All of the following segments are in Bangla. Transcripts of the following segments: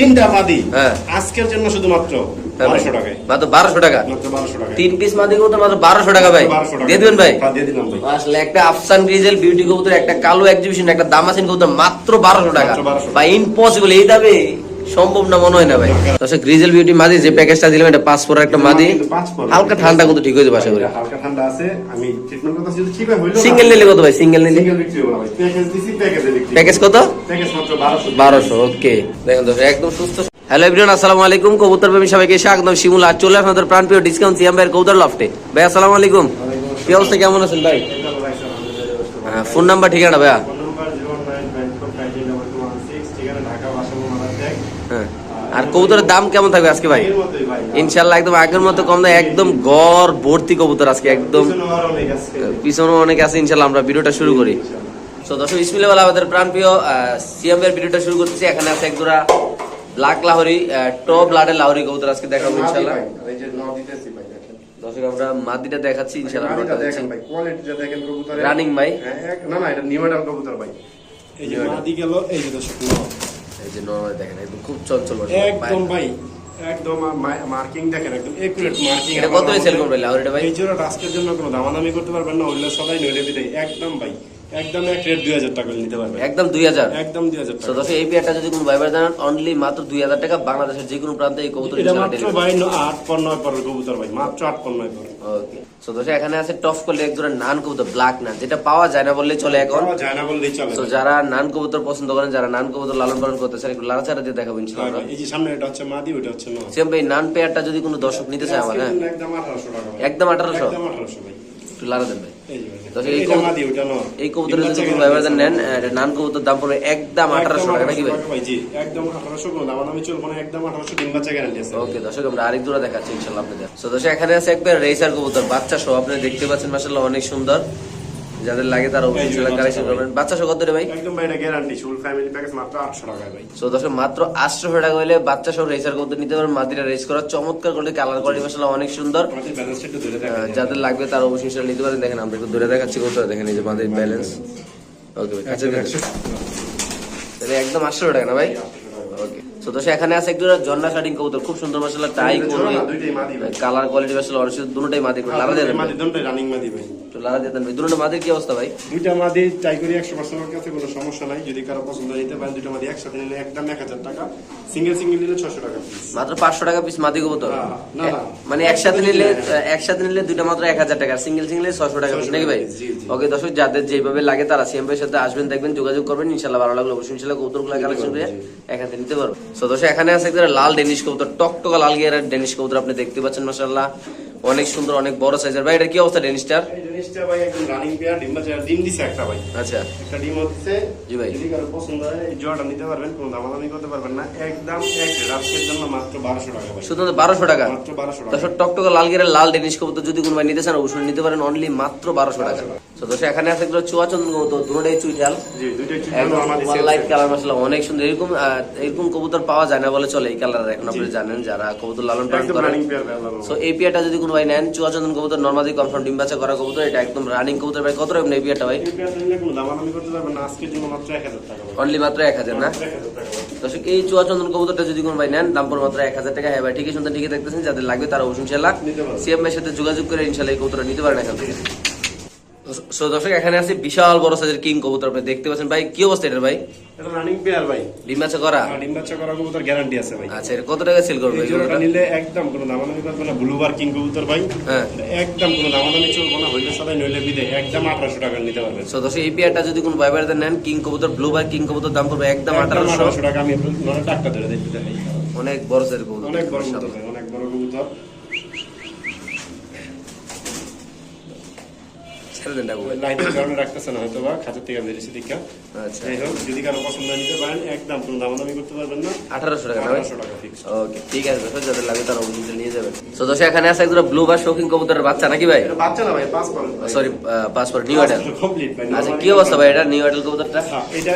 তিনটা মাদি। হ্যাঁ। আজকের জন্য শুধুমাত্র বারোশো টাকায়। মাত্র বারোশো টাকা? তিন পিস মাদি কবুতর মাত্র বারোশো টাকা ভাই। দিয়ে দিবেন ভাই? হ্যাঁ, আসলে একটা আফসান গ্রিজেল বিউটি কবুতর একটা কালো এক্সিবিশন একটা দামাসিন কবুতর মাত্র বারোশো টাকা। মাত্র 1200 বা ইম্পসিবল এই দামে সম্ভব না মনে হয় না ভাই। তো গ্রিজেল বিউটি মাদি যে প্যাকেজটা দিলাম এটা পাঁচ পর একটা মাদি। হালকা ঠান্ডা কত ঠিক হয়ে যাবে আশা করি? হালকা ঠান্ডা আছে আমি ট্রিটমেন্ট কথা যদি ঠিক হয় হইল সিঙ্গেল নিলে কত ভাই? সিঙ্গেল নিলে? সিঙ্গেল বিক্রি হবে ভাই। প্যাকেজ দিছি প্যাকেজে বিক্রি প্যাকেজ কত? প্যাকেজ মাত্র বারোশো। বারোশো ওকে দেখেন দর্শক একদম সুস্থ। হ্যালো এভরিওয়ান আসসালামু আলাইকুম। কবুতর প্রেমী সবাইকে স্বাগত শিমুল আর চলে আপনাদের প্রাণপ্রিয় ডিসকাউন্ট সিএম ভাইয়ের কবুতর লফটে ভাই আসসালামু আলাইকুম। কি অবস্থা কেমন আছেন ভাই? হ্যাঁ, ফোন নাম্বার ঠিকানা ভাইয়া? আর কবুতরের দাম কেমন থাকবে আজকে ভাই? ইনশাল্লাহ একদম আগের মতো কম না একদম গড় ভর্তি কবুতর আজকে একদম পিছনে অনেক আছে। ইনশাল্লাহ আমরা ভিডিওটা শুরু করি। তো দর্শক ইসমিল বলা আমাদের প্রাণপ্রিয় সিএম এর ভিডিওটা শুরু করতেছি। এখানে আছে এক জোড়া ব্ল্যাক লাহরি টপ ব্লাডের লাহরি কবুতর আজকে দেখাবো ইনশাল্লাহ দর্শক আমরা মাদিটা দেখাচ্ছি ইনশাল্লাহ রানিং ভাই এই যে মাদি গেল এই যে দর্শক ন। এই যে নর্মাল দেখেন একদম খুব চঞ্চল একদম ভাই একদম মার্কিং দেখেন একদম একুরেট মার্কিং। এটা কত সেল করবে লাহরিটা ভাই? এই জন্য আজকের জন্য কোনো দামাদামি করতে পারবেন না ওইগুলো সবাই নইলে বিদায়। একদম ভাই। একদম এক রেট দুই হাজার টাকা নিতে পারবেন। একদম দুই হাজার? একদম দুই হাজার টাকা। দর্শক এই পেয়ারটা যদি কোনো ভাইবার জানান অনলি মাত্র দুই হাজার টাকা বাংলাদেশের যে কোনো প্রান্তে এই কবুতর এটা মাত্র ভাই আট পর নয় পরের কবুতর ভাই মাত্র আট পর নয় পর ওকে সো দর্শক এখানে আছে টপ করলে এক জোড়া নান কবুতর ব্ল্যাক নান যেটা পাওয়া যায় না বললে চলে এখন। পাওয়া যায় না বললেই চলে। তো যারা নান কবুতর পছন্দ করেন যারা নান কবুতর লালন পালন করতে চান একটু লাড়াচাড়া দিয়ে দেখাবো ইনশাআল্লাহ। এই যে সামনে এটা হচ্ছে মাদি ওটা হচ্ছে নয় সেম ভাই নান পেয়ারটা যদি কোনো দর্শক নিতে চায় আমার হ্যাঁ। একদম আঠারোশো টাকা একদম আঠারোশো? একদম আঠারোশো ভাই। একটু লাড়া দেন ভাই। এই কবুতরের যদি কোনো নেন কবুতর দাম পড়বে একদম আঠারোশো টাকা নাকি ভাই? ভাই জি একদম আঠারোশো দাম আমি চলবো না একদম আঠারোশো ডিম বাচ্চা গ্যারান্টি আছে ওকে দর্শক আমরা আরেক জোড়া দেখাচ্ছি ইনশাল্লাহ আপনাদের। তো দর্শক এখানে আছে একবার রেসার কবুতর বাচ্চা সহ আপনি দেখতে পাচ্ছেন মাসাল্লাহ অনেক সুন্দর। যাদের লাগে তারা ইনশাল্লাহ বাচ্চা কালেকশন। করবেন। বাচ্চা সহ কত ভাই? একদম ভাই এটা গ্যারান্টি ফুল ফ্যামিলি প্যাকেজ মাত্র আটশো টাকায় ভাই। সো দর্শক মাত্র আটশো টাকা হলে বাচ্চা সহ রেসার কবুতর নিতে পারবেন। মাদিরা রেস করা চমৎকার করলে কালার কোয়ালিটি মাসাল্লাহ অনেক সুন্দর। যাদের লাগবে তারা অবশ্যই ইনশাল্লাহ নিতে পারেন। দেখেন আমরা একটু দূরে দেখাচ্ছি কবুতর দেখেন এই যে মাদের ব্যালেন্স ওকে ভাই কাছে। তাহলে একদম আটশো টাকা না ভাই? ওকে তো এখানে আছে একটু জন্না কবুতর খুব সুন্দর টাই করবে। কালার কোয়ালিটি অনেক সুন্দর দুটোটাই মাদি করে লারা দেন মাদি দুটোই রানিং মাদি ভাই। তো লারা দেন ভাই। দুটো মাদির কি অবস্থা ভাই? দুইটা মাদি করি একশো পার্সেন্ট কাছে কোনো সমস্যা নাই। যদি কারও পছন্দ নিতে পারেন দুইটা মাদি একসাথে নিলে একদম এক হাজার টাকা। সিঙ্গেল সিঙ্গেল নিলে ছশো টাকা মাত্র পাঁচশো টাকা পিস মাদি কবুতর? না, না। মানে একসাথে নিলে একসাথে নিলে দুইটা মাত্র এক হাজার টাকা। সিঙ্গেল সিঙ্গেল ছশো টাকা নাকি ভাই। ওকে দর্শক যাদের যেভাবে লাগে তারা সিএম ভাইয়ের সাথে আসবেন দেখবেন যোগাযোগ করবেন। ইনশাল্লাহ ভালো লাগল। অবশ্যই ইনশাল্লাহ কবুতরগুলা কালেকশন করে থেকে নিতে পারব। তো দর্শক এখানে আছে একটা লাল ডেনিশ কবুতর, টকটকা লাল গিয়ার ডেনিশ কবুতর আপনি দেখতে পাচ্ছেন মাসাল্লাহ অনেক সুন্দর, অনেক বড় সাইজের ভাই এটা কি অবস্থা ডেনিশটার? জিনিসটা ভাই একদম রানিং পেয়ার ডিম বাচ্চা ডিম দিছে একটা ভাই। আচ্ছা। একটা ডিম হচ্ছে জি ভাই। যদি কারও পছন্দ হয় এই জোড়াটা নিতে পারবেন কোনো দামাদামি করতে পারবেন না। একদম এক রাজকের জন্য মাত্র বারোশো টাকা ভাই। শুধু বারোশো টাকা? মাত্র বারোশো টাকা। দর্শক টকটকা লাল গিয়ারের লাল ডেনিশ কবুতর যদি কোনো ভাই নিতে চান অবশ্যই নিতে পারেন অনলি মাত্র বারোশো টাকা। তো দর্শক এখানে আছে এগুলো চুয়াচন্দন কবুতর দুটোটাই চুইঠাল। জি একদম আমাদের লাইট কালার অনেক সুন্দর। এরকম এরকম কবুতর পাওয়া যায় না বলে চলে এই কালার এখন আপনি জানেন যারা কবুতর লালন পালন করেন সো এই পিয়াটা যদি কোনো ভাই নেন চুয়াচন্দন কবুতর নর্মালি কনফার্ম ডিম বাচ্চা করা কবুতর এটা একদম রানিং কবুতর ভাই কত রকম এই ভাই? অনলি মাত্র এক হাজার না? দর্শক এই চুয়াচন্দন কবুতরটা যদি কোনো ভাই নেন দাম পড়ে মাত্র এক হাজার টাকা। হ্যাঁ ভাই ঠিকই শুনতে ঠিকই দেখতেছেন যাদের লাগবে তারা অবশ্যই ইনশাল্লাহ সিএম এর সাথে যোগাযোগ করে ইনশাল্লাহ এই কবুতরটা নিতে পারেন এখান। থেকে সো দর্শক এখানে আছে বিশাল বড় সাইজের কিং কবুতর আপনি দেখতে পাচ্ছেন। ভাই কি অবস্থা এটা ভাই? এটা রানিং পেয়ার ভাই। ডিম বাচ্চা করা? ডিম বাচ্চা করা কবুতর গ্যারান্টি আছে ভাই। আচ্ছা এটা কত টাকা সেল করবে এই নিলে একদম কোনো দামাদামি করবে না ব্লু বার কিং কবুতর ভাই। হ্যাঁ। একদম কোনো দামাদামি চলবো না হইলে সবাই নইলে বিদে। একদম আঠারোশো টাকা নিতে পারবেন। সো দর্শক এই পেয়ারটা যদি কোনো ভাই বাড়িতে নেন কিং কবুতর ব্লু বা কিং কবুতর দাম পড়বে একদম একদম আঠারোশো। আঠারোশো টাকা আমি নয় টাকা ধরে দেখাই অনেক বড় সাইজের কবুতর অনেক বড় কবুতর অনেক বড় কবুতর। দেন ডাকু লাইটের কারণে রাখতেছে না হয়তো বা খাঁচার থেকে বেরিয়েছে দীক্ষা আচ্ছা। যাই হোক যদি কারও পছন্দ নিতে পারেন একদম কোনো দামাদামি করতে পারবেন না। আঠারোশো টাকা আঠারোশো টাকা ফিক্স ওকে ঠিক আছে দর্শক যাদের লাগবে তারা অবশ্যই নিয়ে যাবেন। সো দর্শক এখানে আছে একজন ব্লু বা শৌখিন কবুতরের বাচ্চা নাকি ভাই? এটা বাচ্চা না ভাই পাস করেন সরি পাসপোর্ট নিউ ভাই আচ্ছা কি অবস্থা ভাই এটা নিউ আইডেল কবুতরটা? হ্যাঁ, এটা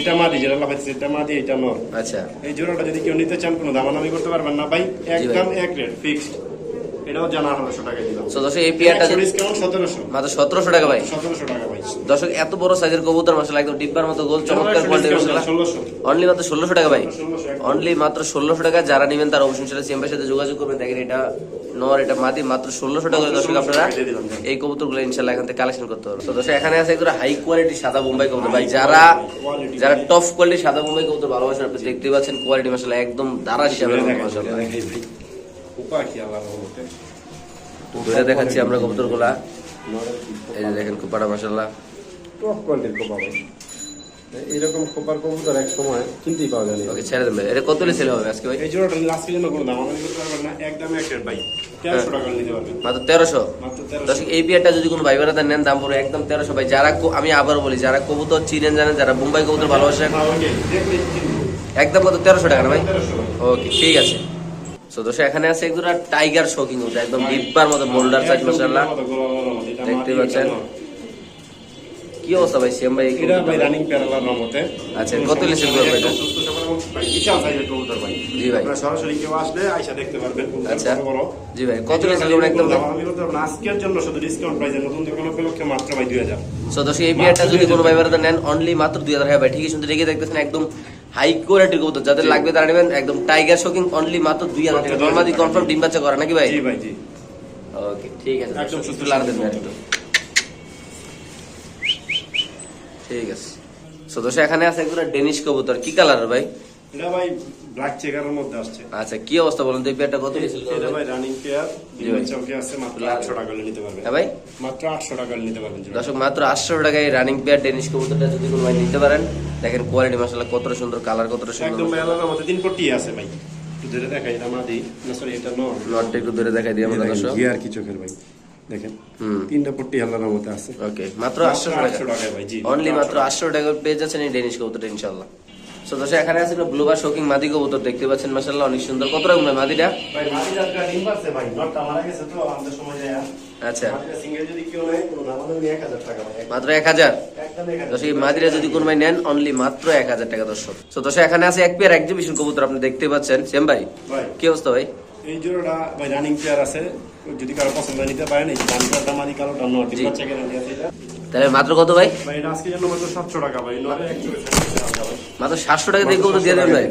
এটা মাদি যেটা লাফাচ্ছে এটা মাদি এটা নর। আচ্ছা। এই জোড়াটা যদি কেউ নিতে চান কোনো দামাদামি করতে পারবেন না ভাই একদম এক রেট ফিক্সড এটাও জানা টাকা দিলাম। সো দর্শক এই পেয়ারটা ডিসকাউন্ট সতেরোশো। মাত্র সতেরোশো টাকা ভাই। সতেরোশো টাকা ভাই। দর্শক এত বড় সাইজের কবুতর মাসাল্লাহ একদম ডিব্বার মতো গোল চমৎকার কোয়ালিটি মাসাল্লাহ ষোলোশো। অনলি মাত্র ষোলোশো টাকা ভাই। অনলি মাত্র ষোলোশো টাকা। যারা নেবেন তারা অবশ্যই সেটা সাথে যোগাযোগ করবেন। দেখেন এটা নর এটা মাদি মাত্র ষোলোশো টাকা দর্শক আপনারা এই কবুতরগুলো ইনশাল্লাহ এখান থেকে কালেকশন করতে পারবেন। তো দর্শক এখানে আছে একদম হাই কোয়ালিটি সাদা বোম্বাই কবুতর। ভাই যারা যারা টপ কোয়ালিটি সাদা বোম্বাই কবুতর ভালোবাসেন আপনি দেখতে পাচ্ছেন কোয়ালিটি মাসাল্লাহ একদম দাঁড়া হিসাবে মাসাল্লাহ উপা আল্লাহ রহমতে ধরে দেখাচ্ছি আমরা কবুতরগুলা এই যে দেখেন কুপাটা মাসাল্লাহ টপ কোয়ালিটির ভাই। এরকম খোপার কবুতর এক সময় কিনতেই পাওয়া যায় ওকে ছেড়ে ভাই। এটা কত সেল হবে আজকে ভাই? এই জোড়াটা লাস্টের জন্য কোনো দাম আমাদের করতে পারবেন না একদম এক ভাই। তেরোশো টাকা নিতে পারবেন। মাত্র এই যদি কোনো ভাই নেন দাম পড়বে একদম তেরোশো। ভাই যারা আমি আবার বলি যারা কবুতর চিনেন জানেন যারা মুম্বাই কবুতর ভালোবাসেন হ্যাঁ, একদম কত? তেরোশো টাকা না ভাই? ওকে ঠিক আছে। তো দর্শক এখানে আছে টাইগার শোকিং একদম ডিব্বার মতো বোল্ডার সাইজ দেখতে পাচ্ছেন। কি অবস্থা ভাই সেম ভাই এটা ভাই রানিং প্যারালার রমতে আচ্ছা, কত লিটার করবে এটা? একদম সুস্থ সবল এবং ভাই বিশাল সাইজের কবুতর ভাই। জি ভাই। আপনারা সরাসরি কেউ আসলে আইসা দেখতে পারবেন আচ্ছা। বড় জি ভাই কত লিটার করবেন একদম আমি বলতে পারব আজকের জন্য শুধু ডিসকাউন্ট প্রাইসে নতুন দোকান উপলক্ষে মাত্র ভাই দুই হাজার। সো দর্শক এই বিয়ারটা যদি কোনো ভাই বোনেরা নেন অনলি মাত্র দুই হাজার। ভাই ঠিকই শুনতে রেখে দেখতেছেন একদম হাই কোয়ালিটির কবুতর যাদের লাগবে তারা নেবেন একদম টাইগার শোকিং অনলি মাত্র দুই হাজার টাকা। নর্মালি কনফার্ম ডিম বাচ্চা করে নাকি ভাই? জি ভাই জি। ওকে ঠিক আছে। একদম সুস্থ একটু। ঠিক আছে। সদস্য এখানে আছে একজন ডেনিশ কবুতর। কি কালার ভাই? এটা ভাই ব্ল্যাক চেকারের মধ্যে আসছে। আচ্ছা কি অবস্থা বলেন তো এই পেয়ারটা কত এটা ভাই রানিং পেয়ার জি চৌকে আছে মাত্র আটশো টাকা নিতে পারবেন। হ্যাঁ ভাই। মাত্র আটশো টাকা নিতে পারবেন। দর্শক মাত্র আটশো টাকায় রানিং পেয়ার ডেনিশ কবুতরটা যদি কোনো ভাই নিতে পারেন দেখেন কোয়ালিটি মাসাল্লাহ কতটা সুন্দর কালার কতটা সুন্দর একদম ভাই আলাদা মতো তিন কোটি আছে ভাই। একটু ধরে দেখাই এটা মাদি। না সরি এটা নর। নটটা একটু ধরে দেখাই দিই আমরা দর্শক। গিয়ার কি চোখের ভাই। দেখেন তিনটা পট্টি মতো আছে। ওকে মাত্র টাকা। ভাই জি অনলি মাত্র টাকা পেয়ে যাচ্ছেন এই ডেনিশ কবুতরটা ইনশাল্লাহ সো দর্শক এখানে আছে ব্লুবার শোকিং মাদি কবুতর দেখতে পাচ্ছেন মাসাল্লাহ অনেক সুন্দর। কত রকম মাদিটা? ভাই মাদি ডিম পাচ্ছে ভাই। নটটা মারা গেছে তো আমাদের সময় যায়। আচ্ছা। সিঙ্গেল যদি কেউ নেয় কোনো দাম টাকা ভাই। মাত্র দর্শক মাদিরা যদি কোনো ভাই নেন অনলি মাত্র এক হাজার টাকা দর্শক। তো দর্শক এখানে আছে এক পেয়ার এক্সিবিশন কবুতর আপনি দেখতে পাচ্ছেন। সেম ভাই কি অবস্থা ভাই? এই জোড়াটা ভাই রানিং চেয়ার আছে। যদি কারও পছন্দ নিতে পারেন। এই ডান নট ডিম বাচ্চা তাহলে মাত্র কত ভাই? মাত্র সাতশো টাকা দিয়ে কবুতর দিয়ে দেবেন ভাই।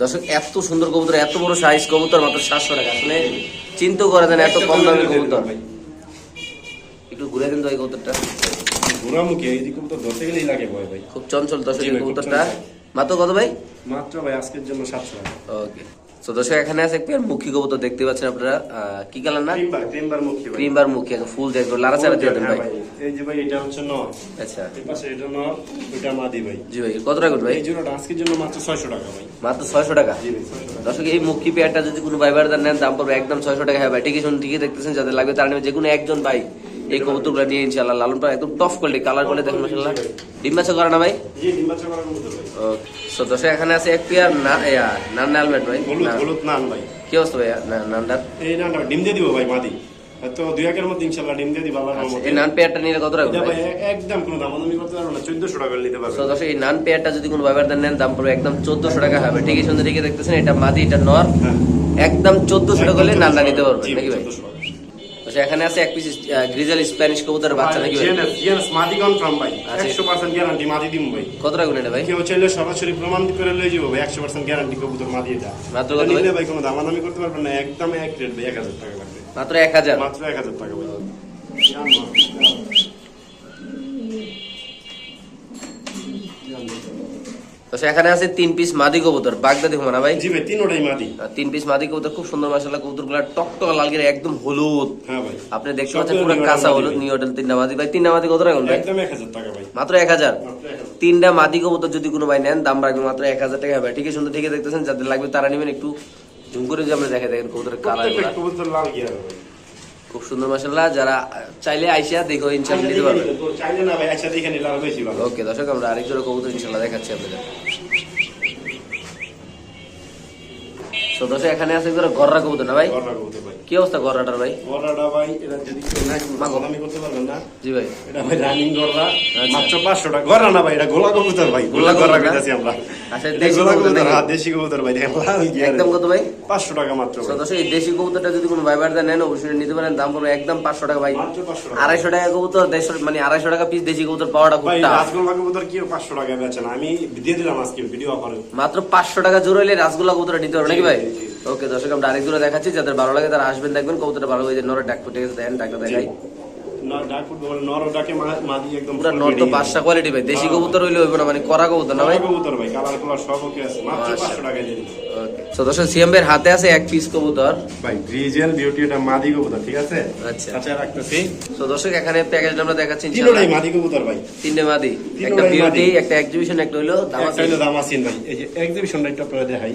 দর্শক এত সুন্দর কবুতর এত বড় সাইজ কবুতর মাত্র সাতশো টাকা। আসলে চিন্তা করা যায় এত কম দামের কবুতর। ভাই। একটু ঘুরে দিন তো এই কবুতরটা। ঘোরামুখী এইদিকে তো ধরতে গেলেই লাগে ভয় ভাই। খুব চঞ্চল দর্শক কবুতরটা। মাত্র কত ভাই? মাত্র ভাই আজকের জন্য সাতশো টাকা। ওকে। তো দর্শক এখানে আছে এক পেয়ার মুখী কবুতর দেখতে পাচ্ছেন আপনারা। কি কালার না? ক্রিমবার মুখী ফুল দেখব লাড়াচাড়া দিয়ে দেন হ্যাঁ ভাই। এই যে ভাই এটা হচ্ছে নর। আচ্ছা। এই পাশে এটা নর ওইটা মাদি ভাই। জি ভাই কত টাকা ভাই? এই জোড়াটা আজকের জন্য মাত্র ছয়শো টাকা ভাই। মাত্র ছয়শো টাকা? জি ভাই দর্শক এই মুখী পেয়ারটা যদি কোনো ভাই বারদার নেন দাম পড়বে একদম ছয়শো টাকা। ভাই ঠিকই শুনুন ঠিকই দেখতেছেন যাদের লাগবে তার নেবে। যে কোনো একজন ভাই এই কবুতরগুলো নিয়ে ইনশাল্লাহ লালন পাড়া একদম টফ কোয়ালিটি কালার কোয়ালিটি দেখেন মাসাল্লাহ ডিম বাচ্চা করে না ভাই? জি ডিম করার মতো ওকে সো দর্শক এখানে আছে এক পেয়ার না ইয়া, নান হেলমেট ভাই। হলুদ নান ভাই। কি অবস্থা ভাই নানটার এই নানটা ডিম দিয়ে দিব ভাই মাদি। তো দুই একের মধ্যে ইনশাল্লাহ ডিম দিয়ে দিব আল্লাহর আচ্ছা, রহমতে। এই নান পেয়ারটা নিলে কত টাকা ভাই? একদম কোনো দাম আমি করতে পারব না চোদ্দশো টাকা নিতে পারব। তো দর্শক এই নান পেয়ারটা যদি কোনো ভাইবারদার নেন দাম পড়বে একদম চোদ্দশো টাকা হবে। ঠিকই সুন্দর ঠিকই দেখতেছেন এটা মাদি এটা নর। হ্যাঁ। একদম চোদ্দশো টাকা হলে নান্না নিতে পারবেন নাকি ভাই 1400। আচ্ছা এখানে আছে এক পিস গ্রিজাল স্প্যানিশ কবুতরের বাচ্চা নাকি জিএনএস জিএনএস মাদি কনফার্ম ভাই। আচ্ছা। একশো পার্সেন্ট গ্যারান্টি মাদি দিম ভাই। কত টাকা ভাই? কেউ চাইলে সরাসরি প্রমাণ করে লই যাব ভাই একশো পার্সেন্ট গ্যারান্টি কবুতর মাদি এটা। মাত্র কত ভাই? নিলে ভাই? কোনো দামাদামি করতে পারবেন না একদম এক রেট ভাই এক হাজার টাকা লাগবে। মাত্র এক হাজার? মাত্র এক হাজার টাকা ভাই। তো এখানে আছে তিন পিস মাদি কবুতর। বাগদাদি ঘুমানা ভাই? জি ভাই তিনোটাই মাদি। তিন পিস মাদি কবুতর খুব সুন্দর মাসাল্লাহ কবুতরগুলা টকটকা লাল গিয়ে একদম হলুদ। হ্যাঁ ভাই আপনি দেখতে পাচ্ছেন পুরো কাঁচা হলুদ নিউ হোটেল তিনটা মাদি। ভাই তিনটা মাদি কত টাকা ভাই একদম এক হাজার টাকা ভাই। মাত্র এক হাজার? মাত্র এক হাজার। তিনটা মাদি কবুতর যদি কোনো ভাই নেন দাম রাখবে মাত্র এক হাজার টাকা। হবে ঠিকই সুন্দর ঠিকই দেখতেছেন। যাদের লাগবে তারা নেবেন একটু ঝুম করে যে আমরা দেখে দেখেন কবুতরের কালার প্রত্যেকটা কবুতর লাল গিয়ার ভাই। খুব সুন্দর মাসাল্লাহ যারা চাইলে আইসা দেখো ইনশাল্লাহ নিতে পারবে। ওকে দর্শক আমরা আরেক জোড়া কবুতর ইনশাল্লাহ দেখাচ্ছি আপনাদের। তো এখানে আছে গররা কবুতর না ভাই? গররা কবুতর ভাই। কি অবস্থা গররাটার ভাই? গররাটা ভাই এটা যদি কেউ না করতে পারবেন না। জি ভাই। এটা ভাই রানিং গররা মাত্র পাঁচশো টাকা গররা না ভাই এটা গোলা কবুতর ভাই গোলা গররা কইতাছি আমরা। আচ্ছা, দেশি কবুতর হ্যাঁ দেশি কবুতর ভাই। একদম কত ভাই? পাঁচশো টাকা মাত্র তো। এই দেশি কবুতরটা যদি কোনো ভাই বাড়িতে নেন অবশ্যই নিতে পারেন। দাম পড়বে একদম পাঁচশো টাকা ভাই। আড়াইশো টাকা কবুতর দেড়শো মানে আড়াইশো টাকা পিস দেশি কবুতর পাওয়াটা খুব ভাই tough। কবুতর কি পাঁচশো টাকা বেচে না আমি দিয়ে দিলাম আজকে ভিডিও অফারে মাত্র পাঁচশো টাকা জোর হইলে রাসগোল্লা কবুতর নিতে পারবে নাকি ভাই। ওকে দর্শক আমরা আরেক দূরে দেখাচ্ছি যাদের ভালো লাগে তারা আসবেন দেখবেন কবুতরটা ভালো হয়ে যায় নরে ডাক ফুটে গেছে দেন ডাকটা দেখাই। না ডাক ফুটবল মানে নর ডাকে মা- মাদি একদম পুরো full নর তো ready। বাদশা কোয়ালিটি ভাই দেশি কবুতর হইলে হইব না মানে করা কবুতর না ভাই? কবুতর ভাই কালার কালার সব ওকে আছে মাত্র আচ্ছা। পাঁচশো টাকা দিয়ে দিলাম। তো দর্শক সিএম ভাইয়ের হাতে আছে এক পিস কবুতর। ভাই গ্রিজেল বিউটি এটা মাদি কবুতর ঠিক আছে? আচ্ছা। আচ্ছা রাখতেছি। তো এখানে প্যাকেজটা আমরা দেখাচ্ছি তিনোটাই মাদি কবুতর ভাই। তিনটে মাদি একটা বিউটি একটা এক্সিবিশন একটা হইল একটা দামাসি হলো দামাসিন ভাই। এই যে এক্সিবিশনটা একটু আপনারা দেখাই।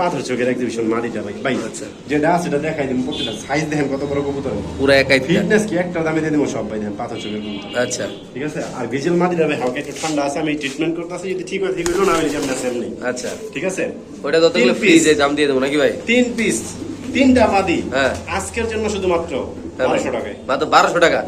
পাথর চোখের এক্সিবিশন মাদিটা ভাই ভাই আচ্ছা। যেটা আছে সেটা দেখাই দিন প্রত্যেকটা সাইজ দেখেন কত বড় কবুতর। পুরো একাই ফিটনেস কি? একটা দামে দিয়ে দিব সব ভাই দেখেন পাথর চোখের কবুতর। আচ্ছা। ঠিক আছে? আর ভিজেল মাদিটা ভাই হালকা একটু ঠান্ডা আছে আমি ট্রিটমেন্ট করতেছি যদি ঠিক ঠিক হইল না আমি যেমন সেম নেই আচ্ছা। ঠিক আছে? ওইটা যতগুলো ফ্রিজে দাম দিয়ে দেবো নাকি ভাই? তিন পিস তিনটা মাদি। হ্যাঁ। আজকের জন্য শুধুমাত্র। বারোশো টাকায়। মাত্র বারোশো টাকা?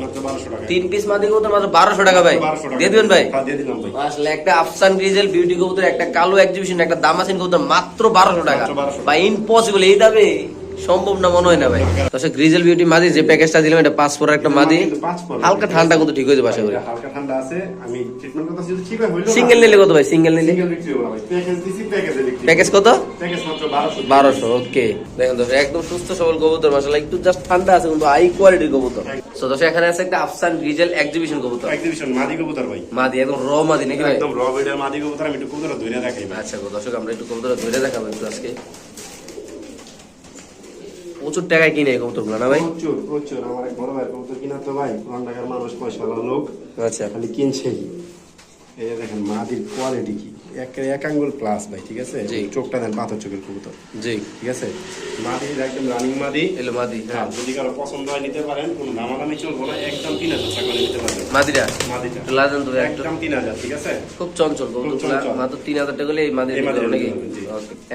তিন পিস মাদি কবুতর মাত্র বারোশো টাকা ভাই। দিয়ে দিবেন ভাই। হ্যাঁ, আসলে একটা আফসান গ্রিজেল বিউটি কবুতর একটা কালো এক্সিবিশন একটা দামাসিন কবুতর মাত্র বারোশো টাকা। মাত্র 1200 বা ইম্পসিবল এই দামে সম্ভব না মনে হয় না ভাই। তো গ্রিজেল বিউটি মাদি যে প্যাকেজটা দিলাম এটা পাঁচ পর একটা মাদি। পরের। হালকা ঠান্ডা কিন্তু ঠিক হয়ে যাবে আশা করি। হালকা ঠান্ডা আছে। আমি ট্রিটমেন্ট করতেছি যদি ঠিক হয় হইল সিঙ্গেল নিলে কত ভাই? সিঙ্গেল নিলে? প্যাকেজ দিছি প্যাকেজে বিক্রি প্যাকেজ কত? প্যাকেজ মাত্র বারোশো। বারোশো ওকে দেখেন তো একদম সুস্থ সবল কবুতর মাসালা একটু জাস্ট ঠান্ডা আছে কিন্তু হাই কোয়ালিটির কবুতর। তো দশ এখানে আছে একটা আফসান গ্রিজেল এক্সিবিশন কবুতর। এক্সিবিশন মাদি কবুতর ভাই। মাদি একদম র মাদি নাকি ভাই? একদম র বেডের মাদি কবুতর আমি একটু কবুতর ধরে দেখাই আচ্ছা দর্শক আমরা একটু কবুতর ধরে দেখাবো আজকে। প্রচুর টাকায় কিনে কবুতরগুলো না ভাই? প্রচুর প্রচুর। আমার এক বড় ভাই কবুতর কিনা তো ভাই। পুরান ঢাকার মানুষ পয়সাওয়ালা লোক। আচ্ছা। খালি কিনছেই। এই দেখেন মাটির কোয়ালিটি কি। এক আঙ্গুল প্লাস ভাই ঠিক আছে? চোখটা দেন পাথর চোখের কবুতর জি। ঠিক আছে? মাদির একদম রানিং মাদি। এলো মাদি হ্যাঁ যদি কারও পছন্দ হয় নিতে পারেন কোনো দামাদামি চলবো না একদম তিন হাজার টাকা নিতে পারবেন। মাদিরা মাদিটা। একটু তো একদম তিন হাজার ঠিক আছে? খুব চঞ্চল কবুতর মাত্র তিন হাজার টাকা হলে এই মাদির মাদির নাকি.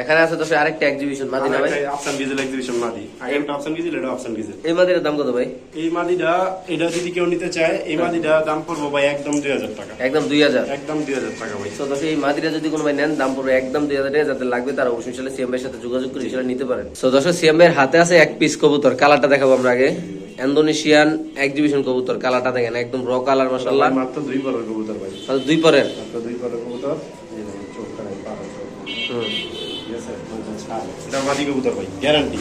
এখানে আছে দশ আরেকটা এক্সিবিশন মাদি না ভাই? অপশন ডিজেল এক্সিবিশন মাদি। আগে একটা অপশন ডিজেল এটা অপশন ডিজেল এই মাদির দাম কত ভাই? এই মাদিটা এটা যদি কেউ নিতে চায় এই মাদিটা দাম পড়ব ভাই একদম দুই হাজার টাকা। একদম দুই হাজার। একদম দুই হাজার টাকা ভাই। তো এই মাদিরা যদি কোনো ভাই নেন দাম পড়বে একদম দুই হাজার টাকা যাতে লাগবে তারা অবশ্যই সিএম ভাইয়ের সাথে যোগাযোগ করে সেটা নিতে পারেন। তো দশ সিএম ভাইয়ের হাতে আছে এক পিস কবুতর কালারটা দেখাবো আমরা আগে। ইন্দোনেশিয়ান এক্সিবিশন কবুতর কালারটা দেখেন একদম র কালার মাসাল্লাহ মাত্র দুই পরের কবুতর ভাই। দুই পরের? মাত্র দুই পরের কবুতর। হুম। এটা মাদি কবুতর ভাই গ্যারান্টি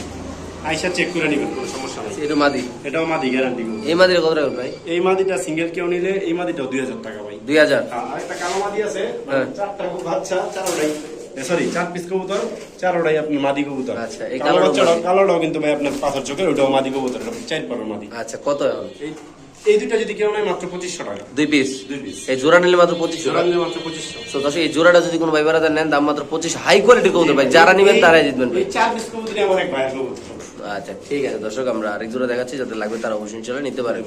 আইসা চেক করে নিবেন কোনো সমস্যা নেই। এটা মাদি। এটাও মাদি গ্যারান্টি এই মাদিরা কত টাকা ভাই? এই মাদিটা সিঙ্গেল কেউ নিলে এই মাদিটাও দুই হাজার টাকা ভাই। দুই হাজার? আর আরেকটা কালো মাদি আছে মানে হ্যাঁ। চারটা বাচ্চা চারোটাই। সরি চার পিস কবুতর চারোটাই আপনার মাদি কবুতর। আচ্ছা, এই কালো বাচ্চাটাও কালোটাও কিন্তু ভাই আপনার পাথর চোখের ওটাও মাদি কবুতর চার পরের মাদি। আচ্ছা কত এই দুইটা যদি কেউ নেয় মাত্র পঁচিশশো টাকা। দুই পিস দুই পিস এই জোড়া নিলে মাত্র পঁচিশশো? জোড়া নিলে মাত্র পঁচিশশো। তো দশ এই জোড়াটা যদি কোনো ভাই বারাদার নেন দাম মাত্র পঁচিশ। হাই কোয়ালিটি কবুতর ভাই যারা নিবেন তারাই জিতবেন ভাই। এই চার পিস কবুতরই আমার এক ভাইয়ের কবুতর। আচ্ছা ঠিক আছে, দর্শক, আমরা আরেক জোড়া দেখাচ্ছি যাদের লাগবে তারা অবশ্যই চলে নিতে পারে